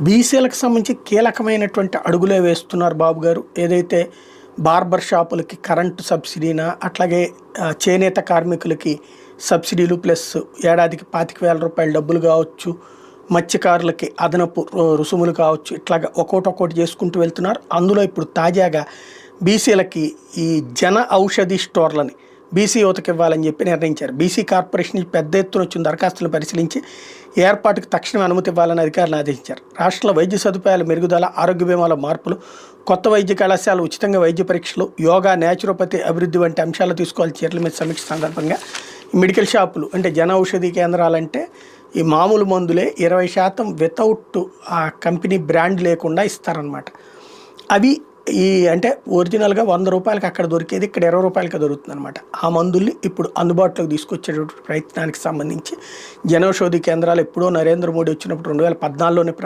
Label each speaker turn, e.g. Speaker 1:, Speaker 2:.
Speaker 1: బీసీలకు సంబంధించి కీలకమైనటువంటి అడుగులే వేస్తున్నారు బాబు గారు. ఏదైతే బార్బర్ షాపులకి కరెంటు సబ్సిడీనా అట్లాగే చేనేత కార్మికులకి సబ్సిడీలు ప్లస్ ఏడాదికి పాతిక వేల రూపాయల డబ్బులు కావచ్చు మత్స్యకారులకి అదనపు రు- రుసుములు కావచ్చు ఇట్లాగా ఒక్కోటి ఒక్కోటి చేసుకుంటూ వెళ్తున్నారు. అందులో ఇప్పుడు తాజాగా బీసీలకి ఈ జన ఔషధి స్టోర్లని బీసీ యువతకి ఇవ్వాలని చెప్పి నిర్ణయించారు. బీసీ కార్పొరేషన్ నుంచి పెద్ద ఎత్తున వచ్చిన దరఖాస్తులు పరిశీలించి ఏర్పాటుకు తక్షణం అనుమతి ఇవ్వాలని అధికారులు ఆదేశించారు. రాష్ట్రంలో వైద్య సదుపాయాల మెరుగుదల ఆరోగ్య బీమాల మార్పులు కొత్త వైద్య కళాశాల ఉచితంగా వైద్య పరీక్షలు యోగా న్యాచురోపతి అభివృద్ధి వంటి అంశాలు తీసుకోవాలి చర్యల మీద సమీక్ష సందర్భంగా మెడికల్ షాపులు అంటే జన ఔషధి కేంద్రాలంటే ఈ మామూలు మందులే ఇరవై శాతం వితౌట్ ఆ కంపెనీ బ్రాండ్ లేకుండా ఇస్తారనమాట అవి ఈ అంటే ఒరిజినల్గా వంద రూపాయలకి అక్కడ దొరికేది ఇక్కడ ఇరవై రూపాయలకి దొరుకుతుంది అనమాట ఆ మందుల్ని ఇప్పుడు అందుబాటులోకి తీసుకొచ్చేటటువంటి ప్రయత్నానికి సంబంధించి జనౌషధి కేంద్రాలు ఎప్పుడో నరేంద్ర మోడీ వచ్చినప్పుడు రెండు వేల పద్నాలుగులోనే